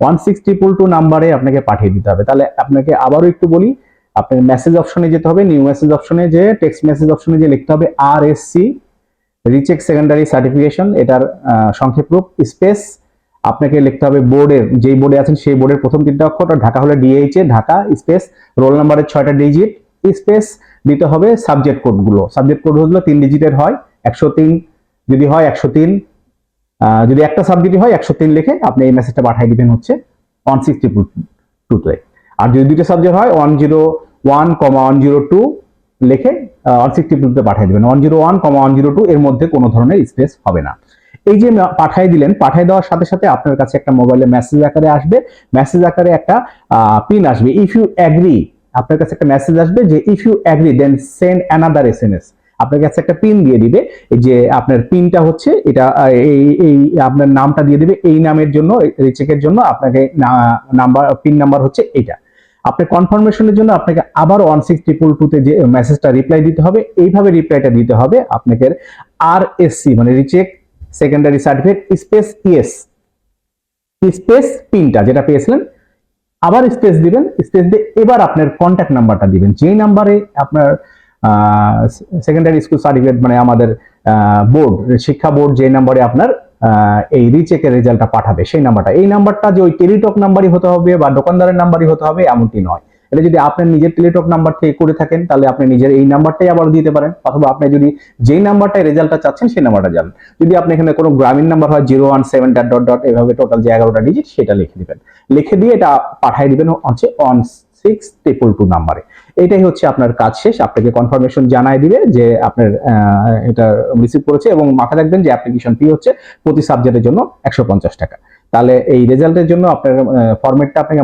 One six triple two নাম্বারে আপনাকে পাঠিয়ে দিতে হবে। তাহলে আপনাকে আবারও একটু বলি আপনার মেসেজ অপশনে যেতে হবে নিউ মেসেজ অপশনে যে টেক্সট মেসেজ অপশনে যে লিখতে হবে R S C recheck secondary certification এটার সংক্ষেপ রূপ স্পেস আপনাকে লিখতে হবে বোর্ডের, যেই বোর্ডে আছেন সেই বোর্ডের প্রথম তিনটা অক্ষর ঢাকা হলে DH A Dhaka space roll নাম্বারের ছয়টা ডিজিট স্পেস দিতে হবে সাবজেক্ট কোডগুলো সাবজেক্ট কোড হলো তিন ডিজিটের হয়, একশো তিন, যদি হয় একশো তিন যদি একটা সাবজেক্ট হয়, একশো তিন লিখে আপনি এই মেসেজটা পাঠিয়ে দিবেন হচ্ছে ওয়ান সিক্সটি টুতে আর যদি দুটো সাবজেক্ট হয় one zero one comma one zero two লিখে ওয়ান সিক্সটি টুতে পাঠিয়ে দেবেন। One zero one comma one zero two এর মধ্যে কোনো ধরনের স্পেস হবে না। এই যে পাঠিয়ে দিলেন, পাঠিয়ে দেওয়ার সাথে সাথে আপনার কাছে একটা মোবাইলে মেসেজ আকারে আসবে। মেসেজ আকারে একটা পিন আসবে। ইফ ইউ অ্যাগ্রি আপনার কাছে একটা মেসেজ আসবে যে if you agree then send another S M S আপনার কাছে একটা পিন দিয়ে দিবে। যে আপনার পিনটা হচ্ছে এটা, এই এই আপনার নামটা দিয়ে দিবে। এই নামের জন্য রিচেকের জন্য আপনাকে নাম্বার পিন নাম্বার হচ্ছে এটা। আপনি কনফার্মেশনের জন্য আপনাকে আবার ওয়ান সিক্স ট্রিপল টুতে যে মেসেজটা রিপ্লাই দিতে হবে। এইভাবে রিপ্লাইটা দিতে হবে আপনাকে আর এস সি মানে recheck secondary certificate space yes space পিনটা যেটা পেয়েছিলেন, আবার স্পেস দিবেন। স্পেস দিয়ে এবার আপনার কন্ট্যাক্ট নাম্বারটা দিবেন। যেই নাম্বারে আপনার সেকেন্ডারি স্কুল সার্টিফিকেট মানে আমাদের বোর্ড শিক্ষা বোর্ড যে নাম্বারে আপনার এই রিচেকের রেজাল্টটা পাঠাবে, সেই নাম্বারটা এই নাম্বারটা যে ওই টেলিটক নাম্বারই হতে হবে বা দোকানদারের নাম্বারই হতে হবে, এমনটি নয়। এটা যদি আপনার নিজের টেলিটক নাম্বার থেকে করে থাকেন, তাহলে আপনি নিজের এই নাম্বারটাই আবার দিতে পারেন। অথবা আপনি যদি যেই নাম্বারটায় রেজাল্টটা চাচ্ছেন, সেই নাম্বারটা যান। যদি আপনি এখানে কোনো গ্রামীণ নাম্বার হয় zero one seven dot dot dot এভাবে টোটাল যে এগারোটা ডিজিট সেটা লিখে দিবেন। লিখে দিয়ে এটা পাঠিয়ে দিবেন হচ্ছে অন সিক্স ট্রিপল টু নাম্বারে এটাই হচ্ছে আপনার কাজ শেষ। আপনাকে কনফার্মেশন জানায় দিবে যে আপনার এটা রিসিভ করেছে এবং মাথায় রাখবেন যে অ্যাপ্লিকেশন ফি হচ্ছে প্রতি সাবজেক্টের জন্য একশো পঞ্চাশ টাকা। তাহলে এই রেজাল্টের জন্য আপনার ফরম্যাটটা আপনাকে